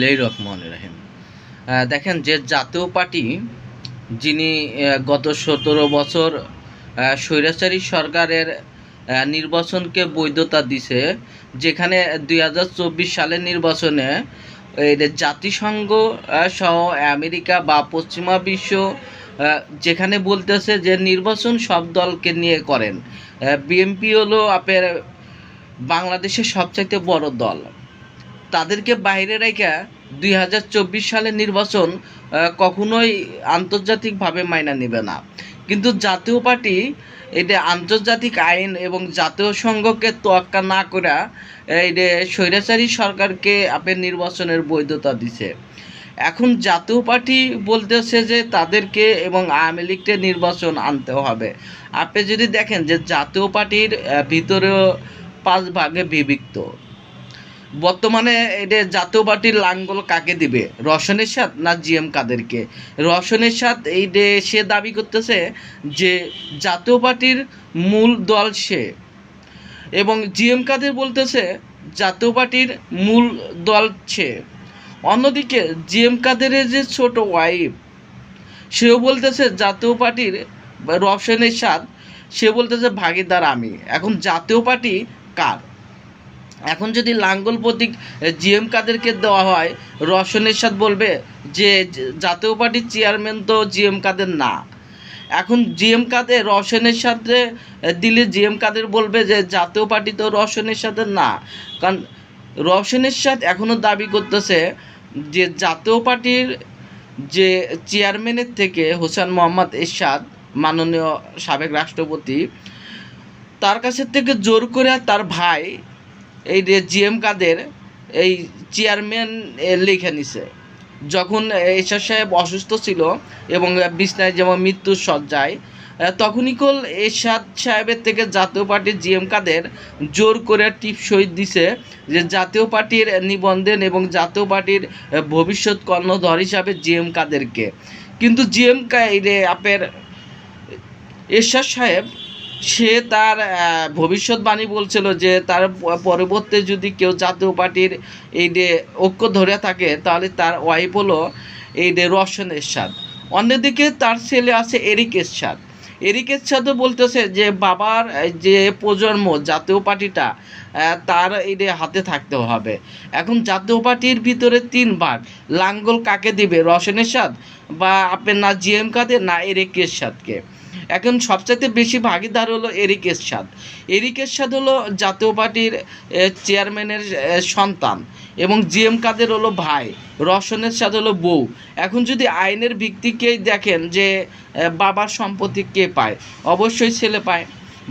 লেই রহমান রাহিম। দেখেন যে জাতীয় পার্টি যিনি গত সতেরো বছর স্বৈরাচারী সরকারের নির্বাচনকে বৈধতা দিছে, যেখানে দুই হাজার চব্বিশ সালের নির্বাচনে জাতিসংঘ সহ আমেরিকা বা পশ্চিমা বিশ্ব যেখানে বলতেছে যে নির্বাচন সব দলকে নিয়ে করেন। বিএনপি হলো আপনার বাংলাদেশের সবচাইতে বড় দল। তাদেরকে বাইরে রেখে দুই সালের নির্বাচন কখনোই আন্তর্জাতিকভাবে মাইনা নেবে না। কিন্তু জাতীয় পার্টি এটা আন্তর্জাতিক আইন এবং জাতীয় সংঘকে তোয়াক্কা না করা এই যে স্বৈরাচারী সরকারকে আপের নির্বাচনের বৈধতা দিছে। এখন জাতীয় পার্টি বলতেছে যে তাদেরকে এবং আওয়ামী লীগকে নির্বাচন আনতে হবে। আপনি যদি দেখেন যে জাতীয় পার্টির ভিতরেও পাঁচ ভাগে বিভক্ত। বর্তমানে এটা জাতীয় পার্টির লাঙ্গল কাকে দিবে? রসনের সাথ না জিএম কাদেরকে? রসনের সাথ এই সে দাবি করতেছে যে জাতীয় পার্টির মূল দল সে। এবং জিএম কাদের বলতেছে জাতীয় পার্টির মূল দল সে। অন্যদিকে জিএম কাদেরের যে ছোট ওয়াইফ সেও বলতেছে জাতীয় পার্টির রসনের সাথ সে বলতেছে ভাগিদার আমি। এখন জাতীয় পার্টি কার? এখন যদি লাঙ্গল প্রতীক জিএম কাদেরকে দেওয়া হয় রসনের সাথ বলবে যে জাতীয় পার্টির চেয়ারম্যান তো জিএম কাদের না। এখন জিএম কাদের রসনের সাথে দিলে জিএম কাদের বলবে যে, জাতীয় পার্টি তো রসনের সাথে না। কারণ রসনের সাথে এখনও দাবি করতেছে যে, জাতীয় পার্টির যে চেয়ারম্যানের থেকে হোসেন মোহাম্মদ এরশাদ, মাননীয় সাবেক রাষ্ট্রপতি, তার কাছের থেকে জোর করে তার ভাই এই যে জিএম কাদের, এই চেয়ারম্যান লিখে নিছে। যখন এরশাদ সাহেব অসুস্থ ছিল এবং বিছনায় যেমন মৃত্যুর সজ্জায় তখনই কল এরশাদ সাহেবের থেকে জাতীয় পার্টির জিএম কাদের জোর করে টিপ শহীদ দিছে যে জাতীয় পার্টির নিবন্ধন এবং জাতীয় পার্টির ভবিষ্যৎ কর্ণধর হিসাবে জিএম কাদেরকে। কিন্তু জিএম রে আপনার এরশাদ সাহেব সে তার ভবিষ্যৎবাণী বলছিল যে তার পরবর্তী যদি কেউ জাতীয় পার্টির এই যে ঐক্য ধরে থাকে, তাহলে তার ওয়াইফ হলো এই যে রশন এরশাদ। অন্যদিকে তার ছেলে আছে এরিক এরশাদ। এরিক এরশাদও বলতেছে যে বাবার যে প্রজন্ম জাতীয় পার্টিটা তার এই হাতে থাকতে হবে। এখন জাতীয় পার্টির ভিতরে তিন ভাগ লাঙ্গল কাকে দিবে, রশন এরশাদ বা আপনার না জি জিএম কাদের, না এরিক এরশাদকে? এখন সবচাইতে বেশি ভাগিদার হলো এরিক এরশাদ। এরিক এরশাদ হলো জাতীয় পার্টির চেয়ারম্যানের সন্তান এবং জিএম কাদের হলো ভাই রসন এরশাদ হলো বউ। এখন যদি আইনের ভিত্তিকেই দেখেন যে বাবার সম্পত্তি কে পায়? অবশ্যই ছেলে পায়,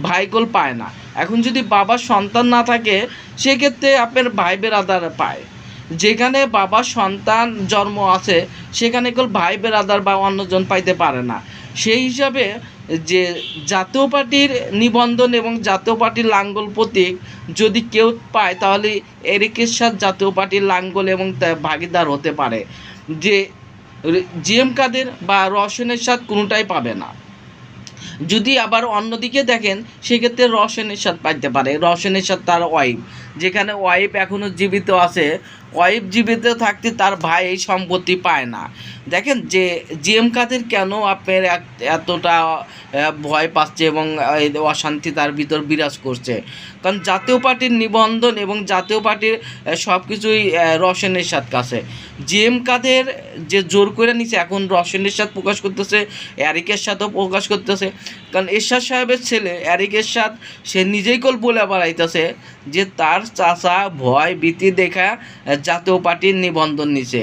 ভাইগোল পায় না। এখন যদি বাবার সন্তান না থাকে, সেক্ষেত্রে আপনার ভাই বেরাদার পায়। যেখানে বাবার সন্তান জন্ম আছে, সেখানে কেবল ভাই বেরাদার বা অন্যজন পাইতে পারে না। সেই হিসাবে যে জাতীয় পার্টির নিবন্ধন এবং জাতীয় পার্টির লাঙ্গল প্রতীক যদি কেউ পায়, তাহলে এরিকের সাথে জাতীয় পার্টির লাঙ্গল এবং ভাগিদার হতে পারে। যে জিএম কাদের বা রসনের স্বাদ কোনোটাই পাবে না। যদি আবার অন্যদিকে দেখেন, সেক্ষেত্রে রসনের সাথে পাইতে পারে। রসনের সাথে তার ওয়াইফ। যেখানে ওয়াইফ এখনও জীবিত আছে, ওয়াইফ জীবিত থাকতে তার ভাই এই সম্পত্তি পায় না। দেখেন যে জিএম কাদের কেন আপনার এতটা ভয় পাচ্ছে এবং অশান্তি তার ভিতর বিরাজ করছে? কারণ জাতীয় পার্টির নিবন্ধন এবং জাতীয় পার্টির সব কিছুই রসনের সাথ কাছে। জিএম কাদের যে জোর করে নিছে, এখন রসনের সাথ প্রকাশ করতেছে, অ্যারিকের সাথেও প্রকাশ করতেছে। কারণ এরশাদ সাহেবের ছেলে অ্যারিক এরশাদ, সে নিজেই কল বলে বেড়াইতেছে যে তার চাচা ভয় ভীতি দেখা জাতীয় পার্টির নিবন্ধন নিছে।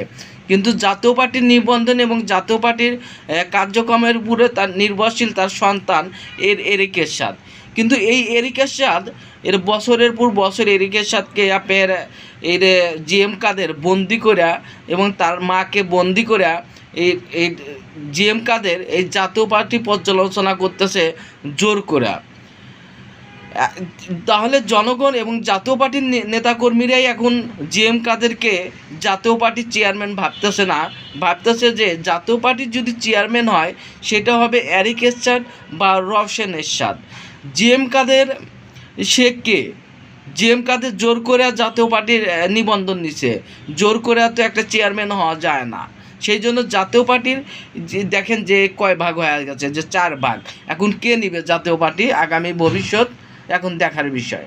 কিন্তু জাতীয় পার্টির নিবন্ধন এবং জাতীয় পার্টির কার্যক্রমের উপরে তার নির্ভরশীল তার সন্তান এর এরিক এরশাদ। কিন্তু এই এরিক এরশাদ, এর বছরের পর বছর এরিক এরশাদকে এর জিএম কাদের বন্দি করা এবং তার মাকে বন্দি করা এই এই জিএম কাদের এই জাতীয় পার্টি পর্যালোচনা করতেছে জোর করে। তাহলে জনগণ এবং জাতীয় পার্টির নেতাকর্মীরাই এখন জিএম কাদেরকে জাতীয় পার্টির চেয়ারম্যান ভাবতেছে না। ভাবতেছে যে জাতীয় পার্টির যদি চেয়ারম্যান হয়, সেটা হবে অ্যারিক এরশাদ বা রওশেন এরশাদ। জিএম কাদের সে কে? জি এম কাদের জোর করে জাতীয় পার্টির নিবন্ধন নিছে। জোর করে তো একটা চেয়ারম্যান হওয়া যায় না। সেই জন্য জাতীয় পার্টির যে দেখেন যে কয় ভাগ হয়ে গেছে, যে চার ভাগ। এখন কে নিবে জাতীয় পার্টি? আগামী ভবিষ্যৎ এখন দেখার বিষয়।